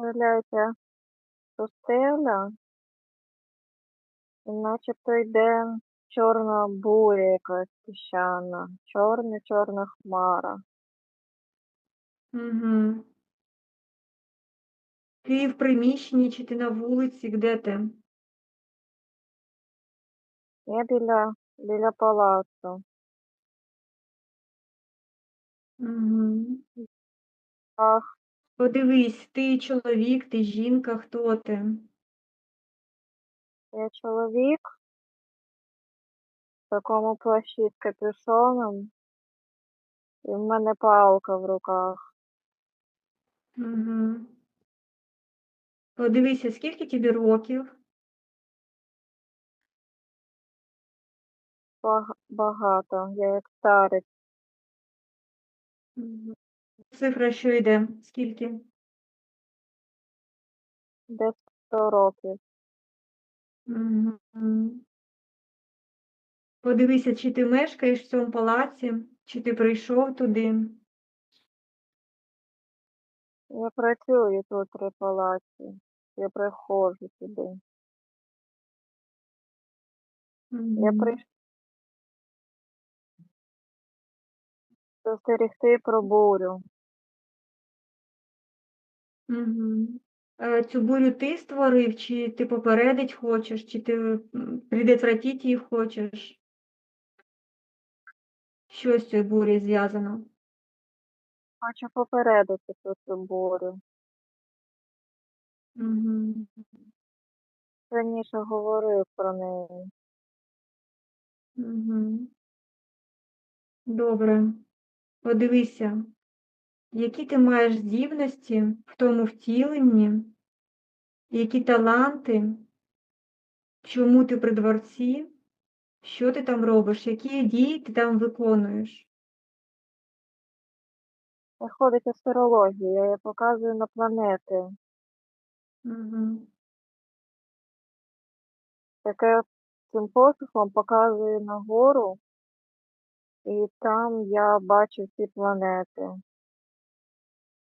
Виявляється, пустеля, і начебто йде чорна буря якась піщана, чорна-чорна хмара. Угу. Ти в приміщенні чи ти на вулиці, де ти? Я біля, біля палацу. Угу. Ах, Подивись, ти чоловік, ти жінка, хто ти? я чоловік в такому плащі з капюшоном, і в мене палка в руках. Угу. Подивися, скільки тобі років? Бага- Багато. Я як старець. Цифра, що йде? Скільки? Десь 100 років. Угу. Подивися, чи ти мешкаєш в цьому палаці, чи ти прийшов туди. Я працюю тут при палаці. Я приходжу сюди. Я Мгм. прийшла застерегти про бурю. Мгм. Е, Цю бурю ти створив, чи ти попередить хочеш, чи ти м, предотвратити її хочеш? Що з цією бурею зв'язано? Хочу попередити про цю бурю. Мгм. Раніше говорив про неї. Мгм. Добре. Подивися, які ти маєш здібності в тому втіленні, які таланти, чому ти при дворці, що ти там робиш, які дії ти там виконуєш. Виходить астрологія, я показую на планети. Мгм. Таке цим посухом показую нагору, і там я бачу всі планети.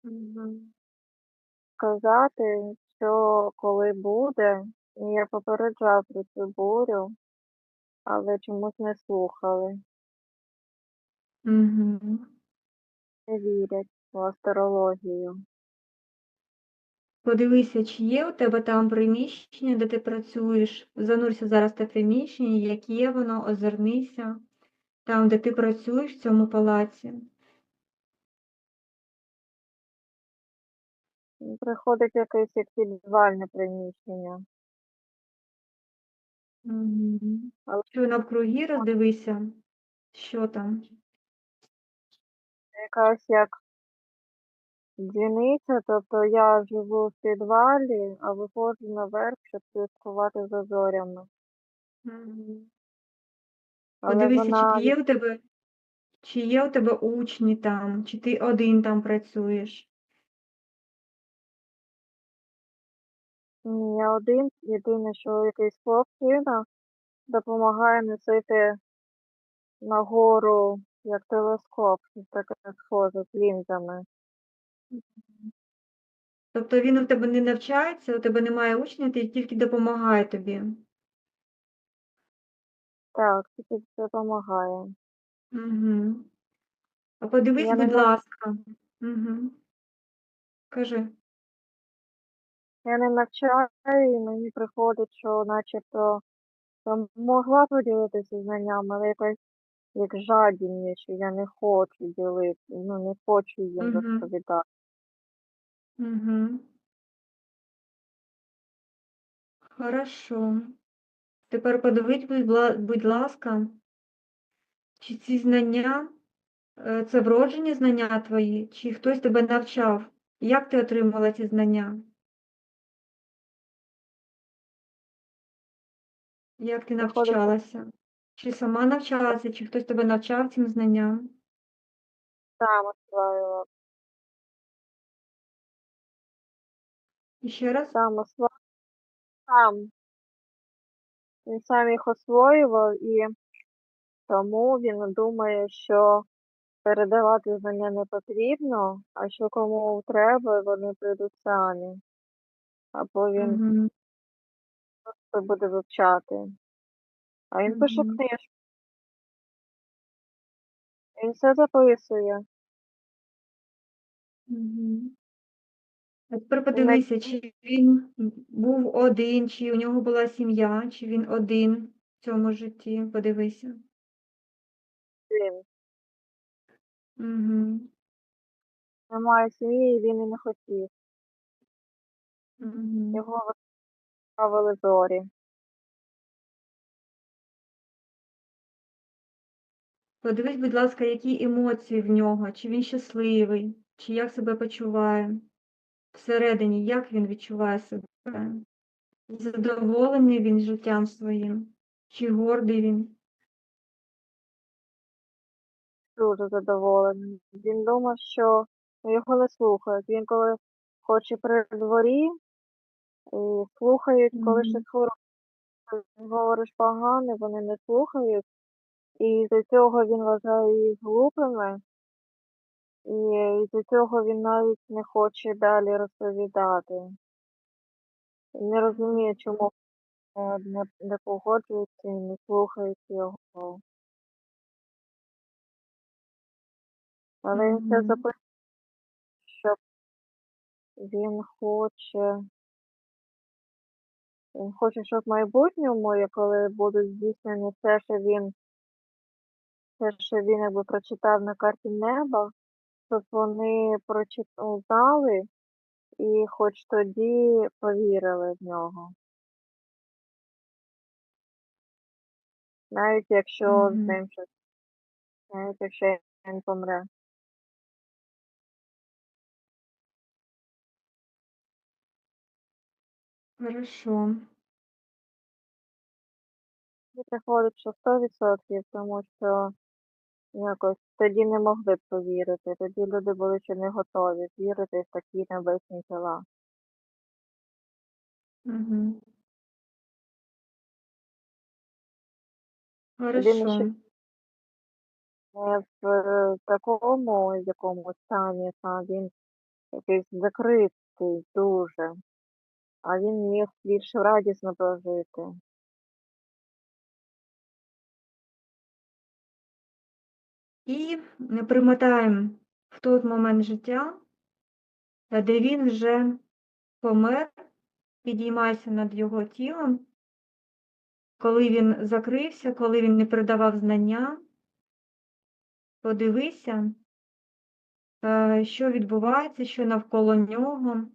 Мгм. Сказати, що коли буде, і я попереджав про цю бурю, але чомусь не слухали, Мгм. не вірять в астрологію. Подивися, чи є у тебе там приміщення, де ти працюєш. Занурся зараз в те приміщення, яке воно, озирнися, там, де ти працюєш в цьому палаці. Приходить якесь як підвальне приміщення. Мгм. Але- Що навкруги роздивися, що там. Якась як дзвіниця, тобто я живу в підвалі, а виходжу наверх, щоб слідкувати за зорями. Мгм. Але Подивися, вона чи є у тебе, чи є у тебе учні там, чи ти один там працюєш. Ні, я один, єдине, що якийсь хлопчина допомагає носити нагору як телескоп, щось таке схоже з лінзами. Тобто він у тебе не навчається, у тебе немає учня, ти тільки допомагає тобі. Так, тільки допомагає. Угу. А подивись, Я не будь мож- ласка. Угу. Кажи. Я не навчаю, і мені приходить, що начебто там могла поділитися знаннями, але якась як жадібність, що я не хочу ділити, ну не хочу їм Мгм. розповідати. Угу. Хорошо. Тепер подивись, будь, ла- будь ласка, чи ці знання, е, це вроджені знання твої, чи хтось тебе навчав? Як ти отримала ці знання? Як ти Виходить, навчалася? Чи сама навчалася, чи хтось тебе навчав цим знанням? сам освоювала, І ще раз? сам освоював, сам. Він сам їх освоював і тому він думає, що передавати знання не потрібно, а що кому треба, вони прийдуть самі. або він Мгм. Просто буде вивчати. А він пише Мгм. книжку. Він все записує. Мгм. А тепер подивися, чи він був один, чи у нього була сім'я, чи він один в цьому житті. Подивися. він Мгм. немає сім'ї, і він і не хотів. Мгм. Його виставили зорі. Подивись, будь ласка, які емоції в нього, чи він щасливий, чи як себе почуває всередині, як він відчуває себе. Задоволений він життям своїм, чи гордий він? Дуже задоволений. Він думав, що його не слухають. Він коли хоче при дворі, і слухають, коли Мгм. щось хороше говориш погане, вони не слухають. І з цього він вважає їх глупими. І з цього він навіть не хоче далі розповідати. Не розуміє, чому е, не, не погоджуються і не слухають його. Але він це Мгм. записує, що він хоче, він хоче, щоб в майбутньому, коли будуть здійснені все, що він, все, що він якби прочитав на карті неба, щоб вони прочитали і хоч тоді повірили в нього. Навіть якщо з ним щось, навіть якщо він помре. Хорошо. І приходить, що 100%, тому що якось тоді не могли б повірити. Тоді люди були ще не готові вірити в такі небесні тіла. Мгм. Він ще Хорошо. не в е, такому якомусь стані, а він якийсь закритий дуже, а він міг більш радісно прожити. І примотаємо в той момент життя, де він вже помер, підіймайся над його тілом, коли він закрився, коли він не передавав знання, подивися, е, що відбувається, що навколо нього.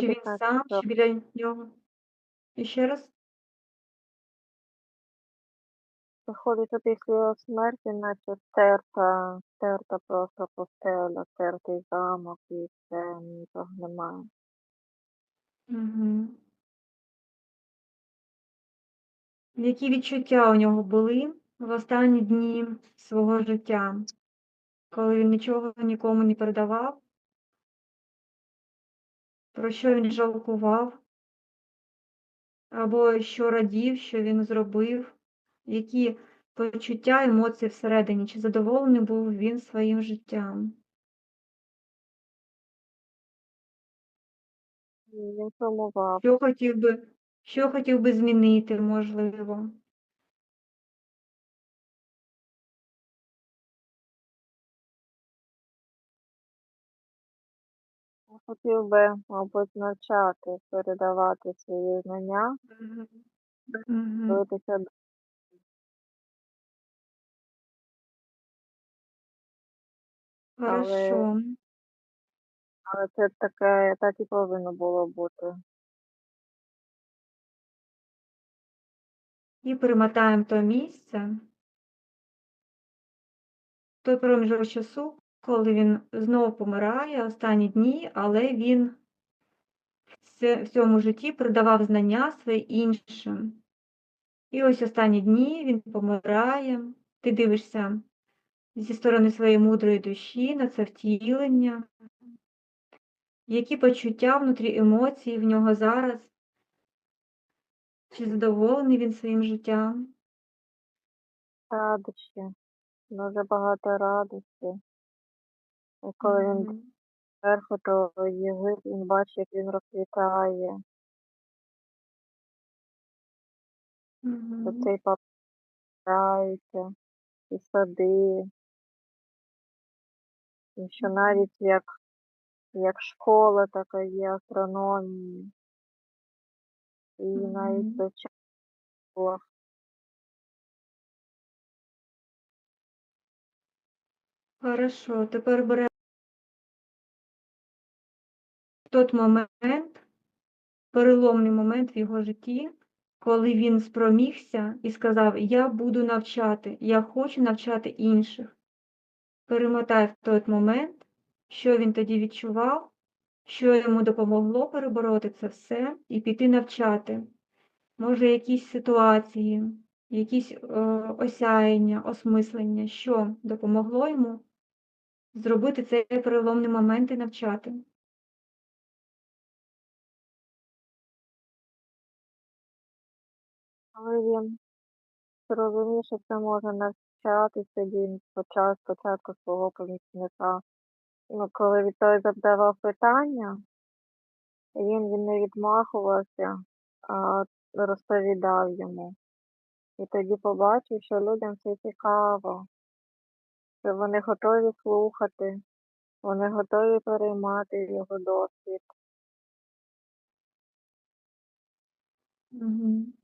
Чи він наче, сам, що чи біля нього. І ще раз. приходить що після смерті, наче стерта, стерта просто постеля, стертий замок і все, нічого немає. Угу. Які відчуття у нього були в останні дні свого життя, коли він нічого нікому не передавав? Про що він жалкував? Або що радів, що він зробив? Які почуття, емоції всередині? Чи задоволений був він своїм життям? Що хотів би, що хотів би змінити, можливо? Хотів би, мабуть, навчати, передавати свої знання, Мгм. Мгм. дивитися Але, Хорошо. але це таке, так і повинно було бути. І перемотаємо то місце, той проміжок часу, коли він знову помирає останні дні, але він в цьому житті передавав знання свої іншим. І ось останні дні він помирає. Ти дивишся зі сторони своєї мудрої душі на це втілення. Які почуття внутрі емоції в нього зараз? Чи задоволений він своїм життям? Радощі, дуже багато радості. І коли він Мгм. зверху, то єгипт, він бачить, як він розквітає. То Мгм. цей попирається, і сади. І що Мгм. навіть як, як школа така є астрономії. І навіть Мгм. вивчає. Хорошо, тепер беремо тот момент, переломний момент в його житті, коли він спромігся і сказав: Я буду навчати, я хочу навчати інших. Перемотай в той момент, що він тоді відчував, що йому допомогло перебороти це все і піти навчати. Може, якісь ситуації, якісь е, осяяння, осмислення, що допомогло йому зробити цей переломний момент і навчати. Коли він зрозумів, що це може навчатися, він почав спочатку свого помічника. Ну, коли від той задавав питання, він, він не відмахувався, а розповідав йому. І тоді побачив, що людям це цікаво, що вони готові слухати, вони готові переймати його досвід. Мгм.